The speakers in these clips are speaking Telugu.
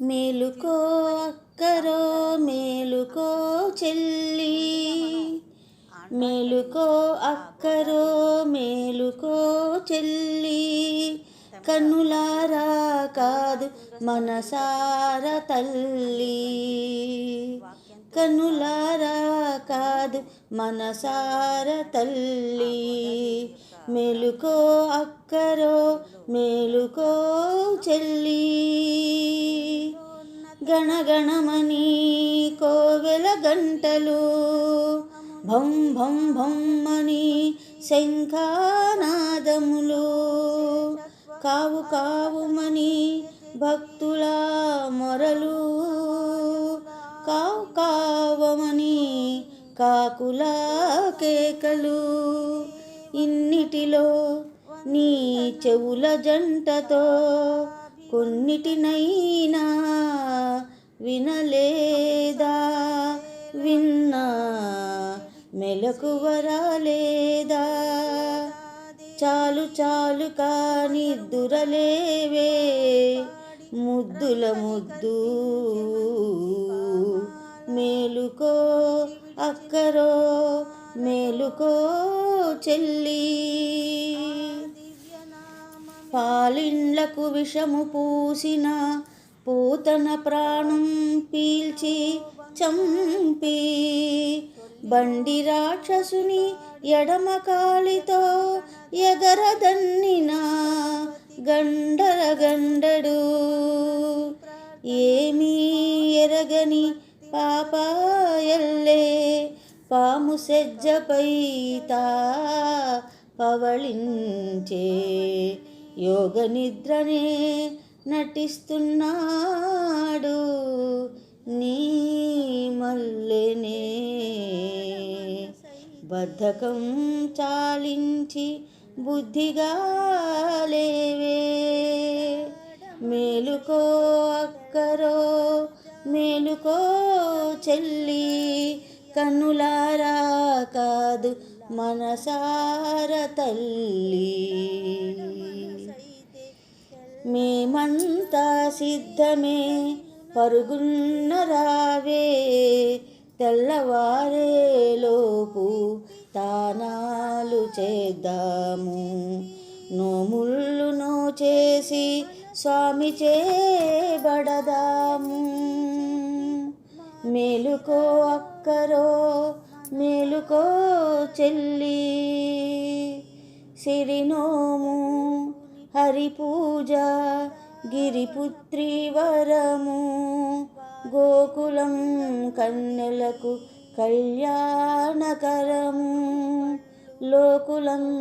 మేలుకో అక్కరో మేలుకో చెల్లి. మేలుకో అక్కరో మేలుకో చెల్లి. కన్నులారా కాదు మనసార తల్లి. కన్నులారా కాదు మనసార తల్లి. మేలుకో అక్కరో మేలుకో చెల్లి. గణగణమని కోవెల గంటలు భం భం భమ్మని శంఖానాదములు. కావు కావుమని భక్తుల మొరలు. కావు కావమని కాకుల కేకలు. ఇన్నిటిలో నీ చెవుల జంటతో కొన్నిటినైనా వినలేదా? విన్నా? మెలకువరాలేదా? చాలు చాలు కాని దురలేవే? ముద్దుల ముద్దు మేలుకో అక్కరో మేలుకో చెల్లి. పాలిండ్లకు విషము పూసిన పూతన ప్రాణం పీల్చి చంపి బండి రాక్షసుని ఎడమ కాలితో ఎగరదన్నిన గండర గండడు. ఏమీ ఎరగని పాపాయల్లే పాము సెజ్జపై తా పవళించే యోగ నిద్రనే నటిస్తున్నాడు నీ మల్లెనే. బద్ధకం చాలించి బుద్ధిగా లేవే. మేలుకో అక్కరో మేలుకో చెల్లి. కన్నులారా కాదు మనసార తల్లి. మేమంతా సిద్ధమే పరుగున్న రావే తెల్లవారేలోపు తానాలు చేద్దాము. నోముళ్ళు నోచేసి స్వామి చేబడదాము. మేలుకో అక్కరో మేలుకో చెల్లి. సిరినోము హరిపూజ గిరిపుత్రి వరము గోకులం కన్నెలకు కళ్యాణకరము. లోకులందరికిదే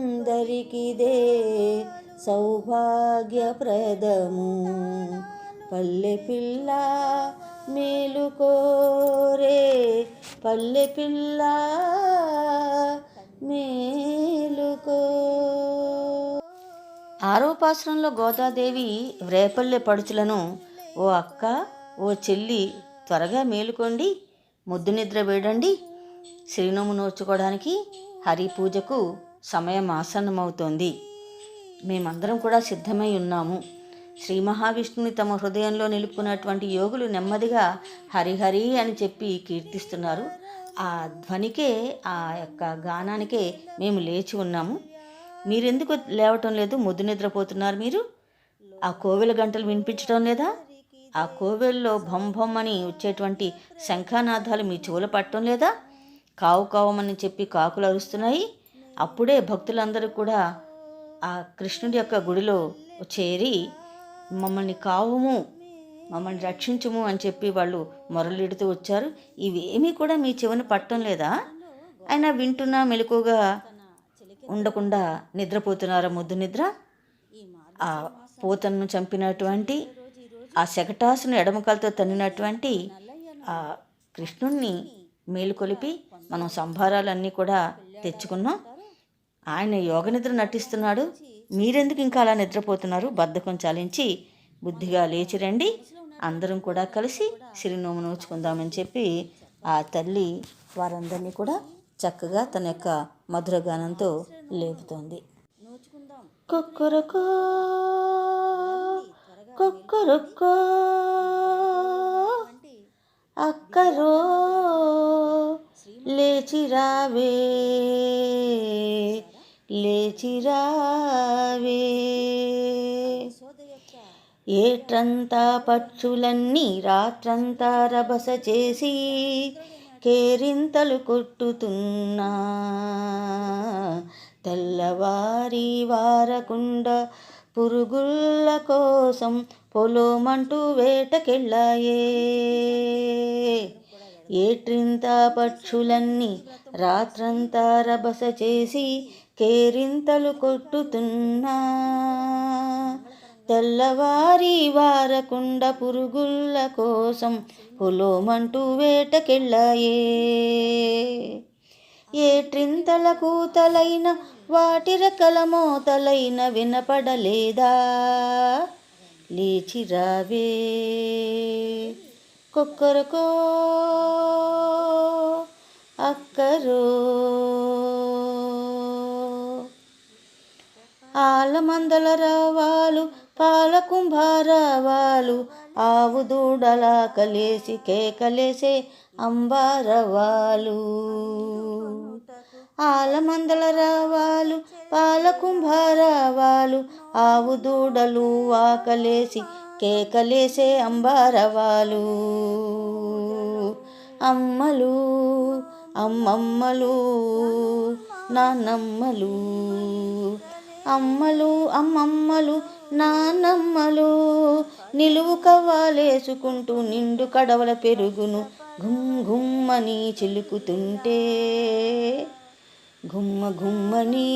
సౌభాగ్యప్రదము. పల్లె పిల్ల మేలుకోరే పల్లె పిల్ల మేలుకో ఆరోపాశ్రంలో గోదాదేవి రేపల్లె పడుచులను ఓ అక్క ఓ చెల్లి త్వరగా మేలుకోండి ముద్దు నిద్ర వేడండి శ్రీనోము నోచుకోవడానికి హరి పూజకు సమయం ఆసన్నమవుతోంది. మేమందరం కూడా సిద్ధమై ఉన్నాము. శ్రీ మహావిష్ణుని తమ హృదయంలో నిలుపుకున్నటువంటి యోగులు నెమ్మదిగా హరిహరి అని చెప్పి కీర్తిస్తున్నారు. ఆ ధ్వనికే ఆ యొక్క గానానికే మేము లేచి ఉన్నాము. మీరెందుకు లేవటం లేదు? ముద్దు నిద్రపోతున్నారు మీరు? ఆ కోవెల గంటలు వినిపించడం లేదా? ఆ కోవెల్లో భం అని వచ్చేటువంటి శంఖానాదాలు మీ చెవులు పట్టడం లేదా? కావు కావమని చెప్పి కాకులు అరుస్తున్నాయి. అప్పుడే భక్తులందరూ కూడా ఆ కృష్ణుడి యొక్క గుడిలో చేరి మమ్మల్ని కావుము మమ్మల్ని రక్షించుము అని చెప్పి వాళ్ళు మొరలిడుతూ వచ్చారు. ఇవేమీ కూడా మీ చెవిని పట్టడం లేదా? అయినా వింటున్నా మెలకుగా ఉండకుండా నిద్రపోతున్నారా? ముద్దు నిద్ర? ఆ పోతను చంపినటువంటి ఆ శకటాసును ఎడమకాలతో తన్నినటువంటి ఆ కృష్ణుణ్ణి మేలుకొలిపి మనం సంభారాలన్నీ కూడా తెచ్చుకున్నాం. ఆయన యోగ నిద్ర నటిస్తున్నాడు. మీరెందుకు ఇంకా అలా నిద్రపోతున్నారు? బద్ధకం చాలించి బుద్ధిగా లేచి రండి. అందరం కూడా కలిసి సిరినోము నోచుకుందామని చెప్పి ఆ తల్లి వారందరినీ కూడా చక్కగా తన యొక్క మధుర గానంతో లేపుతోంది. కుక్కరకో కుక్కరకో అక్కరో లేచిరావే లేచిరావే. ఏట్రంతా పక్షులన్నీ రాత్రంతా రభస చేసి కేరింతలు కొట్టుతున్నా. తెల్లవారి వారకుండ పురుగుల కోసం పొలోమంటూ వేటకెళ్ళాయే. ఏట్రింత పక్షులన్నీ రాత్రంతా రభస చేసి కేరింతలు కొట్టుతున్నా. తెల్లవారి వారకుండ పురుగుల కోసం పొలోమంటూ వేటకెళ్ళాయే. ఏట్రింతల కూతలైన వాటి రెక్కల మోతలైన వినపడలేదా? లేచిరావే కుక్కరుకో అక్కరో. ఆలమందల రవాలు పాల కుంభారవాలు ఆవు దూడలా కలేసి కేకలేసే అంబారవాలు ఆలమందల రావాలు పాల కుంభారవాలు ఆవు దూడలు ఆకలేసి కేకలేసే అంబారవాలు. అమ్మలు అమ్మమ్మలు నాన్నమ్మలు అమ్మలు అమ్మమ్మలు నానమ్మలు నిలువు కవ్వాలేసుకుంటూ నిండు కడవల పెరుగును గుమ్ గుమ్మని చిలుకుతుంటే గుమ్మ గుమ్మని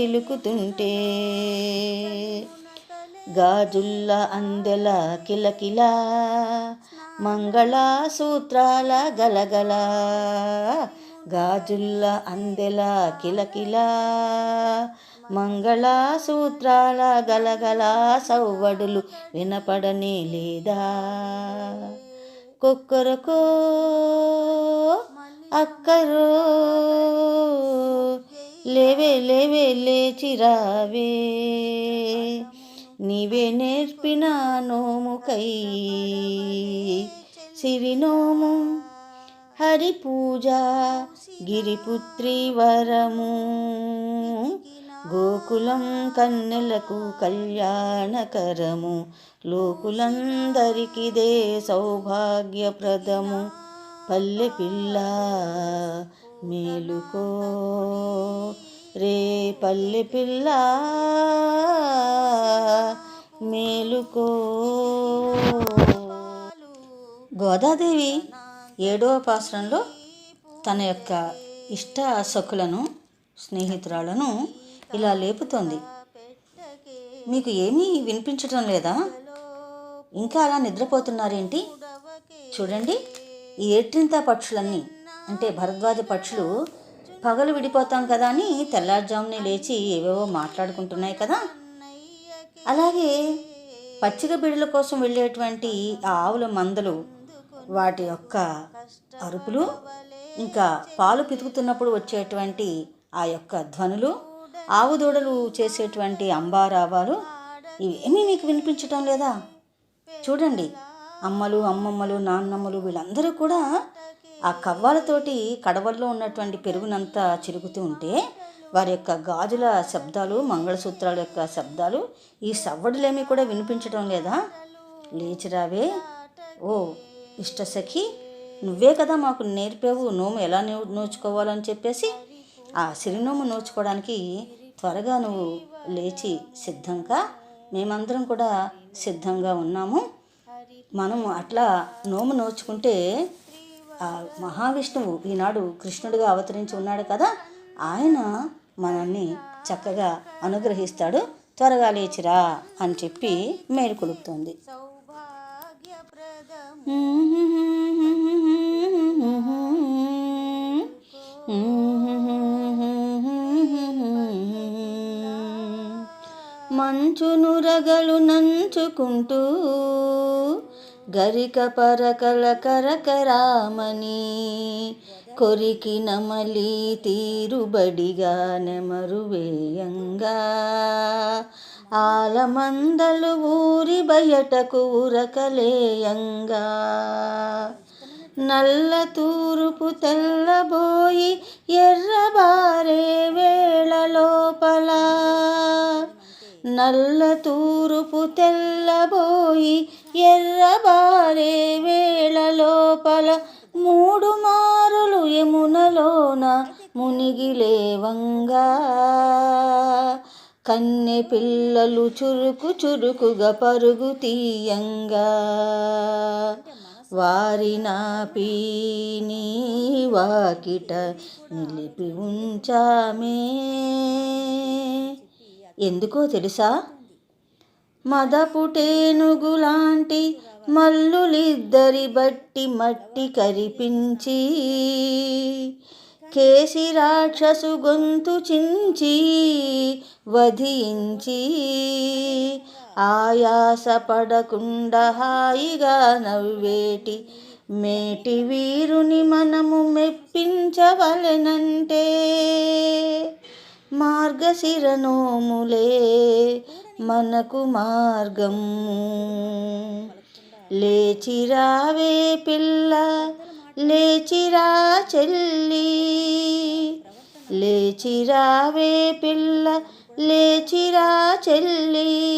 చిలుకుతుంటే గాజుల్ల అందెల కిలకిల మంగళసూత్రాల గలగల గాజుల్ల అందెల కిలకిల మంగళసూత్రాల గలగల సవ్వడులు వినపడనే లేదా. కుక్కరకో అక్కరో. లేవే లేవే లేచిరావే నీవే నేర్పిన నోముకై సిరినోము హరి పూజ గిరిపుత్రి వరము. గోకులం కన్నెలకు కళ్యాణకరము లోకులందరికిదే సౌభాగ్యప్రదము. పల్లె పిల్ల మేలుకో. రే పల్లె పిల్ల మేలుకో. గోదాదేవి ఏడవ పాసరంలో తన యొక్క ఇష్ట సఖులను స్నేహితురాలను ఇలా లేపుతోంది. మీకు ఏమీ వినిపించటం లేదా? ఇంకా అలా నిద్రపోతున్నారేంటి? చూడండి. ఈ ఏట్రింత పక్షులన్నీ అంటే భరద్వాజ పక్షులు పగలు విడిపోతాం కదా అని తెల్లారుజామునే లేచి ఏవేవో మాట్లాడుకుంటున్నాయి కదా. అలాగే పచ్చిక బిడ్డల కోసం వెళ్ళేటువంటి ఆ ఆవుల మందలు వాటి యొక్క అరుపులు ఇంకా పాలు పితుకుతున్నప్పుడు వచ్చేటువంటి ఆ యొక్క ధ్వనులు ఆవు దూడలు చేసేటువంటి అంబారావాలు ఇవేమీ మీకు వినిపించటం లేదా? చూడండి. అమ్మలు అమ్మమ్మలు నాన్నమ్మలు వీళ్ళందరూ కూడా ఆ కవ్వాలతోటి కడవల్లో ఉన్నటువంటి పెరుగునంతా చిరుగుతూ ఉంటే వారి యొక్క గాజుల శబ్దాలు మంగళసూత్రాల యొక్క శబ్దాలు ఈ సవ్వడులేమీ కూడా వినిపించడం లేదా? లేచిరావే ఓ ఇష్టసఖి నువ్వే కదా మాకు నేర్పావు. నోము ఎలా నోచుకోవాలని చెప్పేసి ఆ సిరినోము నోచుకోవడానికి త్వరగా నువ్వు లేచి సిద్ధంగా మేమందరం కూడా సిద్ధంగా ఉన్నాము. మనము అట్లా నోము నోచుకుంటే ఆ మహావిష్ణువు ఈనాడు కృష్ణుడిగా అవతరించి ఉన్నాడు కదా ఆయన మనల్ని చక్కగా అనుగ్రహిస్తాడు. త్వరగా లేచిరా అని చెప్పి మేలుకొలుపుతోంది మంచును రగలు నంచుకుంటూ గరిక పరకల కరకరామని కొరికి నమలి తీరుబడిగా నెమరువేయంగా. ఆలమందలు ఊరి బయటకు ఉరకలేయంగా. నల్ల తూరుపు తెల్లబోయి ఎర్రబారే వేళ లోపల నల్ల తూరుపు తెల్లబోయి ఎర్రబారే వేళ లోపల మూడు మారులు యమునలోన మునిగిలేవంగా కన్నె పిల్లలు చురుకు చురుకుగా పరుగు తీయంగా. వారి నాపి నీ వాకిట నిలిపి ఉంచామే. ఎందుకో తెలుసా? మదపుటేనుగులాంటి మల్లులిద్దరి బట్టి మట్టి కరిపించి కేసి రాక్షసు గొంతు చించి వధించి ఆయాస పడకుండా హాయిగా నవ్వేటి మేటి వీరుని మనము మెప్పించవలెనంటే మార్గశిర నోములే మనకు మార్గము లేచిరావే పిల్ల లేచిరా చెల్లి. లేచిరావే పిల్ల లేచిరా చెల్లి.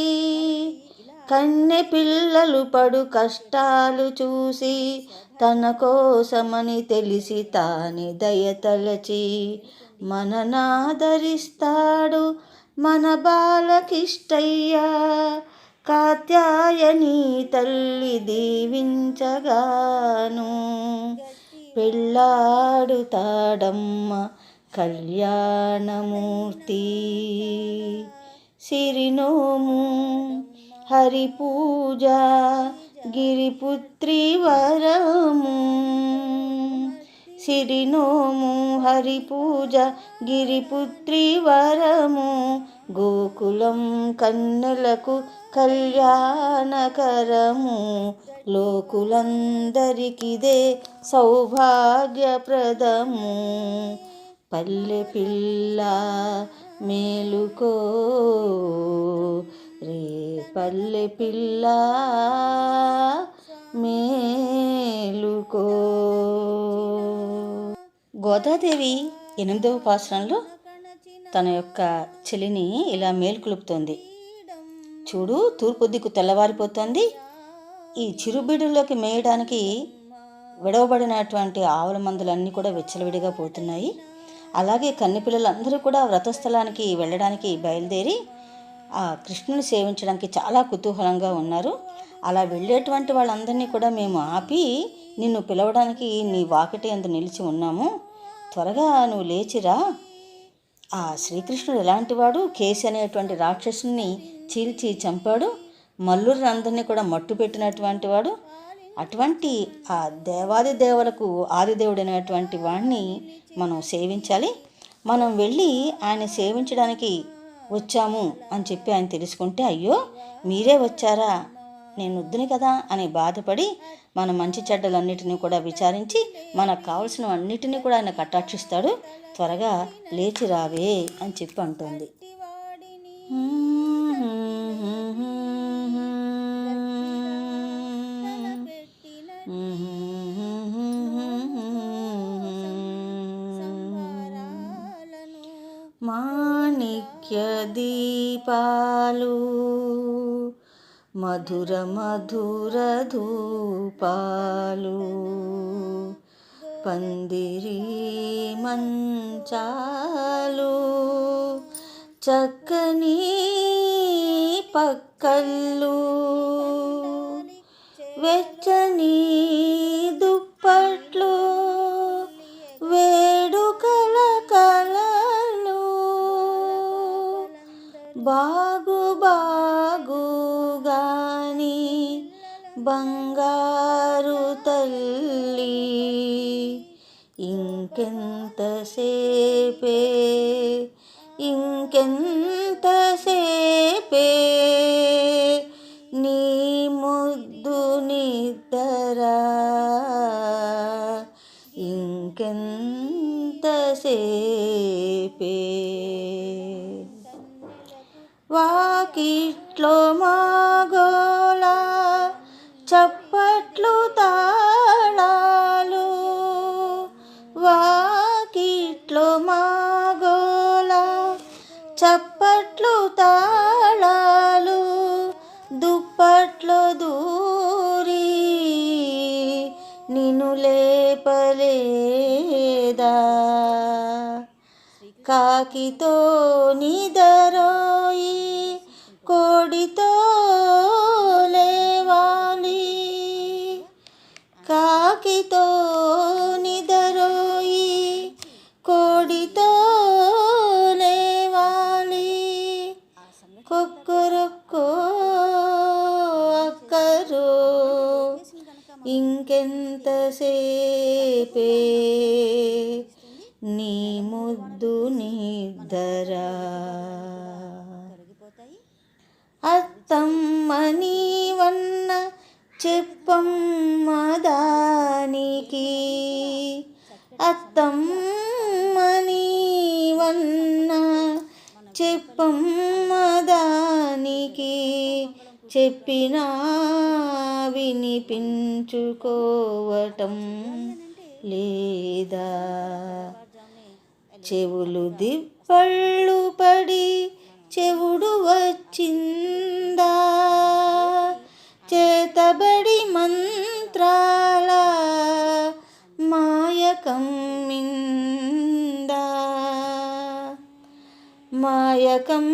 కన్నె పిల్లలు పడు కష్టాలు చూసి తన కోసమని తెలిసి తాని దయతలచి మననాదరిస్తాడు మన బాలకిష్టయ్యా. కాత్యాయని తల్లి దీవించగాను. పెళ్ళాడుతాడమ్మ కళ్యాణమూర్తి. సిరినోము హరిపూజ గిరిపుత్రి వరము. సిరినోము హరిపూజ గిరిపుత్రి వరము గోకులం కన్నులకు కళ్యాణకరము. లోకులందరికిదే సౌభాగ్యప్రదము. పల్లె పిల్ల మేలుకో రే పల్లె పిల్ల మేలుకో. గోదాదేవి ఎనిమిదవ పాసరంలో తన యొక్క చెలిని ఇలా మేల్కొలుపుతోంది. చూడు తూర్పు దిక్కు తెల్లవారిపోతుంది. ఈ చిరుబిడుల్లోకి మేయడానికి విడవబడినటువంటి ఆవుల మందులన్నీ కూడా విచ్చలవిడిగా పోతున్నాయి. అలాగే కన్నెపిల్లలందరూ కూడా వ్రతస్థలానికి వెళ్ళడానికి బయలుదేరి ఆ కృష్ణుని సేవించడానికి చాలా కుతూహలంగా ఉన్నారు. అలా వెళ్ళేటువంటి వాళ్ళందరినీ కూడా మేము ఆపి నిన్ను పిలవడానికి నీ వాకిటి అంత నిలిచి ఉన్నాము. త్వరగా నువ్వు లేచిరా. ఆ శ్రీకృష్ణుడు ఎలాంటివాడు? కేసి అనేటువంటి రాక్షసుని చీల్చి చంపాడు. మల్లురిని అందరినీ కూడా మట్టు పెట్టినటువంటి వాడు. అటువంటి ఆ దేవాది దేవులకు ఆదిదేవుడైనటువంటి వాడిని మనం సేవించాలి. మనం వెళ్ళి ఆయన సేవించడానికి వచ్చాము అని చెప్పి ఆయన తెలుసుకుంటే అయ్యో మీరే వచ్చారా? నేను వద్దుని కదా అని బాధపడి మన మంచి చెడ్డలన్నిటినీ కూడా విచారించి మనకు కావలసినవన్నిటినీ కూడా ఆయన కటాక్షిస్తాడు. త్వరగా లేచి రావే అని చెప్పి అంటుంది. మాణిక్య దీపాలు మధుర మధుర ధూపాలు పందిరి మంచాలు చక్కని పక్కల్లు వెచ్చని దుప్పట్లు వేడుకల కలలు బా బంగారు తల్లి ఇంకెంతసేపే ఇంకెంతసేపే నీ ముద్దు నిద్దరా ఇంకెంతసేపే వాకిట్లో మా లేపలేదా కాకితో నిదరోయి కోడితో ఇంకెంతసేపే చెప్పినా వినిపించుకోవటం లేదా? చెవులు దిప్పళ్ళు పడి చెవుడు వచ్చిందా? చేతబడి మంత్రాల మాయకం మిందా? మాయకం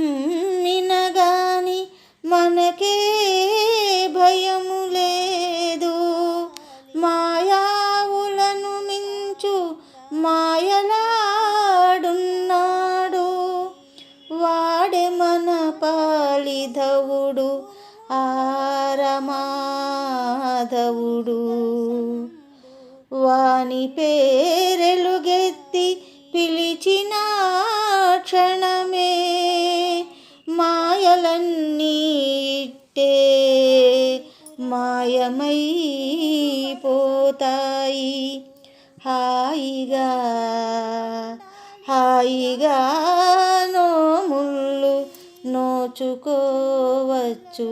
పేరెలుగెత్తి పిలిచిన క్షణమే మాయలన్నీ మాయమైపోతాయి. హాయిగా హాయిగా నోముళ్ళు నోచుకోవచ్చు.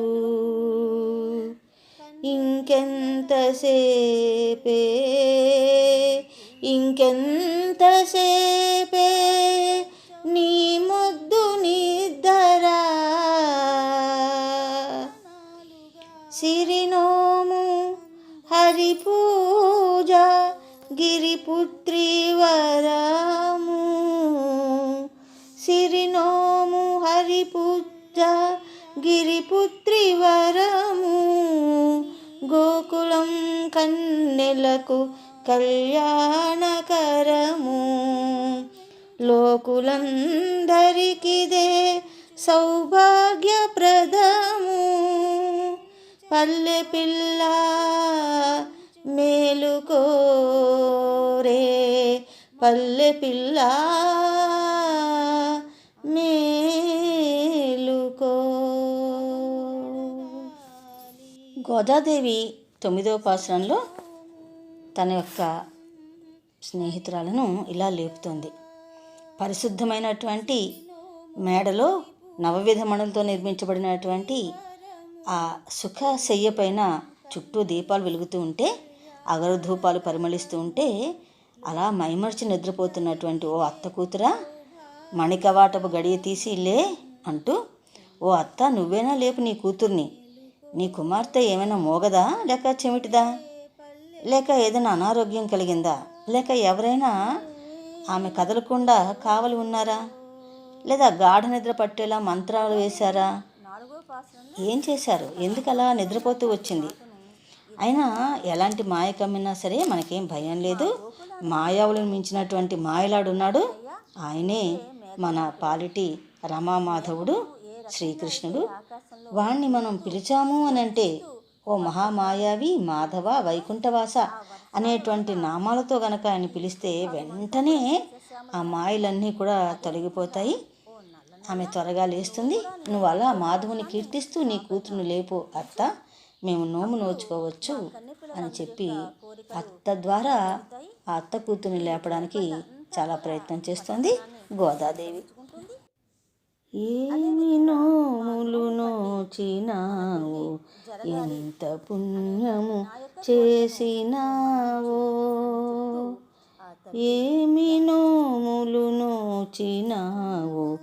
ఇంకెంతసేపే ఇంకెంతసేపే నీ ముద్దు నిద్దరా సిరినోము హరిపూజ గిరిపుత్రి వరము. సిరినోము హరిపూజ గిరిపుత్రి వరము. గోకులం కన్నెలకు కళ్యాణకరము. లోకులందరికిదే సౌభాగ్యప్రదము. పల్లె పిల్ల మేలుకోరే. పల్లె పిల్ల మేలుకో. గోదాదేవి తొమ్మిదవ పాసనంలో తన యొక్క స్నేహితురాలను ఇలా లేపుతోంది. పరిశుద్ధమైనటువంటి మేడలో నవవిధ మణులతో నిర్మించబడినటువంటి ఆ సుఖ శయ్య పైన చుట్టూ దీపాలు వెలుగుతూ ఉంటే అగరధూపాలు పరిమళిస్తూ ఉంటే అలా మైమర్చి నిద్రపోతున్నటువంటి ఓ అత్త కూతురా మణికవాటపు గడియ తీసి లే అంటూ ఓ అత్త నువ్వేనా లేపు నీ కూతుర్ని? నీ కుమార్తె ఏమైనా మోగదా? లేక చెమిటిదా? లేక ఏదైనా అనారోగ్యం కలిగిందా? లేక ఎవరైనా ఆమె కదలకుండా కావలి ఉన్నారా? లేదా గాఢ నిద్ర పట్టేలా మంత్రాలు వేశారా? ఏం చేశారు? ఎందుకు అలా నిద్రపోతూ వచ్చింది? అయినా ఎలాంటి మాయ కమ్మినా సరే మనకేం భయం లేదు. మాయావులను మించినటువంటి మాయలాడున్నాడు ఆయనే. మన పాలిటి రమామాధవుడు శ్రీకృష్ణుడు. వాణ్ణి మనం పిలిచాము అని అంటే ఓ మహామాయావి మాధవ వైకుంఠవాస అనేటువంటి నామాలతో గనక ఆయన పిలిస్తే వెంటనే ఆ మాయలన్నీ కూడా తొలగిపోతాయి. ఆమె త్వరగా లేస్తుంది. నువ్వు అలా మాధవుని కీర్తిస్తూ నీ కూతురుని లేపు అత్త మేము నోము నోచుకోవచ్చు అని చెప్పి అత్త ద్వారా ఆ అత్త కూతుర్ని లేపడానికి చాలా ప్రయత్నం చేస్తుంది గోదాదేవి. ఏమి నోములు నోచినావు? ఎంత పుణ్యము చేసినావో? ఏమి నోములు నోచినావు?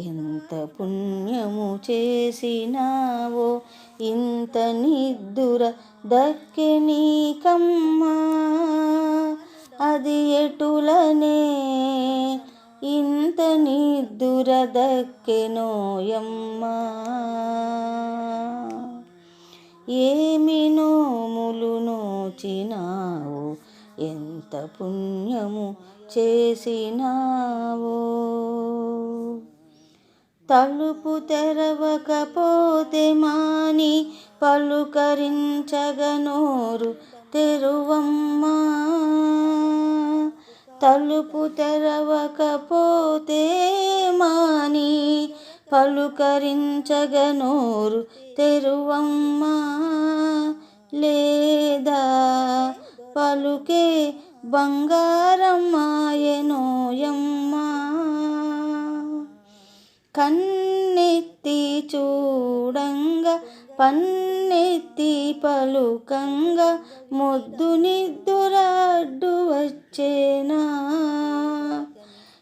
ఎంత పుణ్యము చేసినావో? ఇంత నిద్దుర దక్కి నీకమ్మా అది ఎటులనే ఇంత నిద్దుర దక్కెనోయమ్మా ఏమి నోములు నోచినావు ఎంత పుణ్యము చేసినావో. తలుపు తెరవకపోతే మాని పలుకరించగనోరు తెరువమ్మా. తలుపు తెరవకపోతే మాని పలుకరించగనోరు తెరువమ్మా లేదా? పలుకే బంగారమ్మాయనోయమ్మా కన్నెత్తి చూడంగా పన్నెత్తి పలుకంగా మొద్దు నిద్దురాడ్డు వచ్చేనా?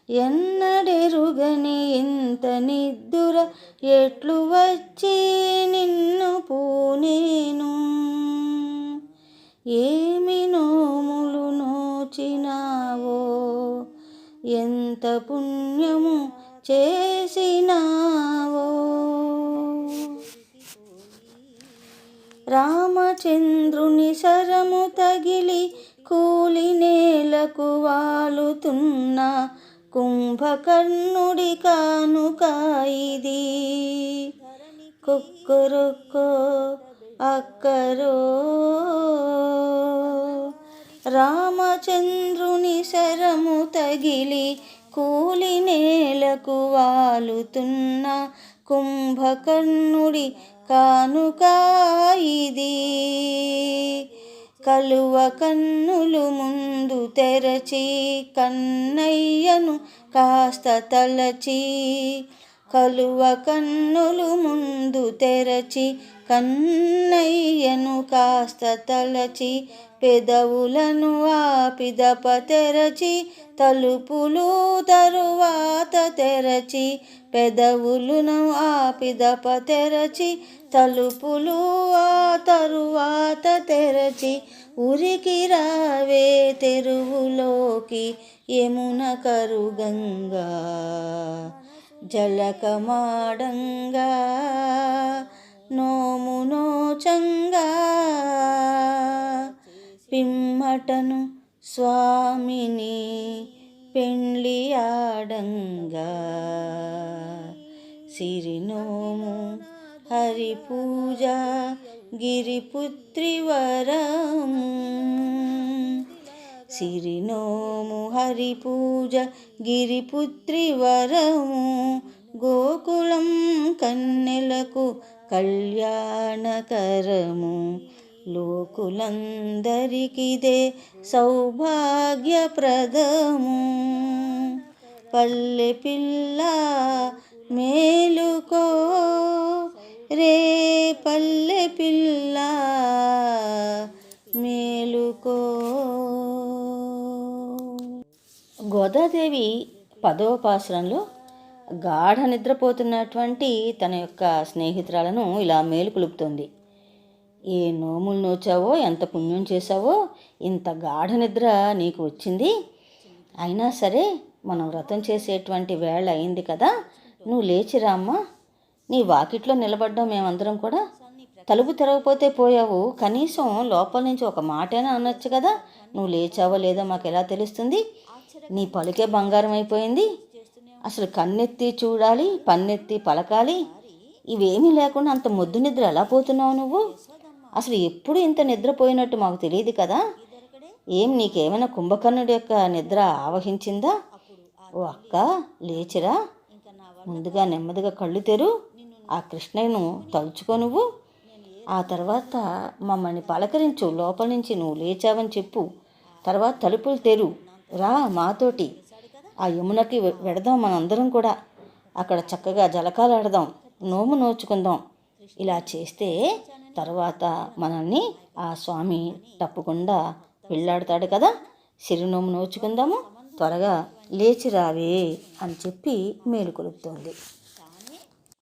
ఎన్నడెరుగని ఇంత నిద్దుర ఎట్లు వచ్చి నిన్ను పూనేను? ఏమి నోములు నోచినావో? ఎంత పుణ్యము చేసినావో? రామచంద్రుని శరము తగిలి కూలి నేలకు వాలుతున్న కుంభకర్ణుడి కానుకాయిది కుక్కురుకో అక్కరో. రామచంద్రుని శరము తగిలి కూలి నేలకు వాలుతున్న కుంభకర్ణుడి కానుకాయిది కలువ కన్నులు ముందు తెరచి కన్నయ్యను కాస్త తలచి కలువ కన్నులు ముందు తెరచి కన్నయ్యను కాస్త తలచి పెదవులను ఆపిదప తెరచి తలుపులు తరువాత తెరచి పెదవులను ఆపిదప తెరచి తలుపులు ఆ తరువాత తెరచి ఉరికి రావే తెరువులోకి యమున కరుగంగా జలకమాడంగా నోము నోచంగా పిమ్మటను స్వామిని పెండ్లి ఆడంగా సిరినోము హరి పూజ గిరిపుత్రి సిరినోము హరి పూజ గిరిపుత్రి వరము గోకులం కన్నెలకు కళ్యాణకరము. లోకులందరికిదే సౌభాగ్యప్రదము. పల్లె పిల్ల మేలుకో రే పల్లె పిల్ల మేలుకో. గోదాదేవి పదవ గాఢ నిద్రపోతున్నటువంటి తన యొక్క స్నేహితురాలను ఇలా మేలుకొలుపుతోంది ఏ నోములు నోచావో ఎంత పుణ్యం చేశావో ఇంత గాఢ నిద్ర నీకు వచ్చింది. అయినా సరే మనం వ్రతం చేసేటువంటి వేళ అయింది కదా నువ్వు లేచిరామ్మా నీ వాకిట్లో నిలబడ్డాం మేమందరం కూడా తలుపు తెరవకపోతే పోయావు. కనీసం లోపల నుంచి ఒక మాటైనా అనొచ్చు కదా. నువ్వు లేచావో లేదో మాకు ఎలా తెలుస్తుంది? నీ పలుకే బంగారం అయిపోయింది. అసలు కన్నెత్తి చూడాలి పన్నెత్తి పలకాలి. ఇవేమీ లేకుండా అంత ముద్దు నిద్ర ఎలా పోతున్నావు నువ్వు? అసలు ఎప్పుడు ఇంత నిద్రపోయినట్టు మాకు తెలియదు కదా. ఏం నీకేమైనా కుంభకర్ణుడి యొక్క నిద్ర ఆవహించిందా? ఓ అక్క లేచిరా. ముందుగా నెమ్మదిగా కళ్ళు తెరు. ఆ కృష్ణయ్యను తలుచుకో నువ్వు ఆ తర్వాత మమ్మల్ని పలకరించు లోపల నుంచి నువ్వు లేచావని చెప్పు. తర్వాత తలుపులు తెరు. రా మాతోటి. ఆ యమునకి వెడదాం మనందరం కూడా. అక్కడ చక్కగా జలకాలాడదాం నోము నోచుకుందాం. ఇలా చేస్తే తర్వాత మనల్ని ఆ స్వామి తప్పకుండా పెళ్ళాడతాడు కదా. సిరినోము నోచుకుందాము. త్వరగా లేచి రావే అని చెప్పి మేలుకొలుపుతోంది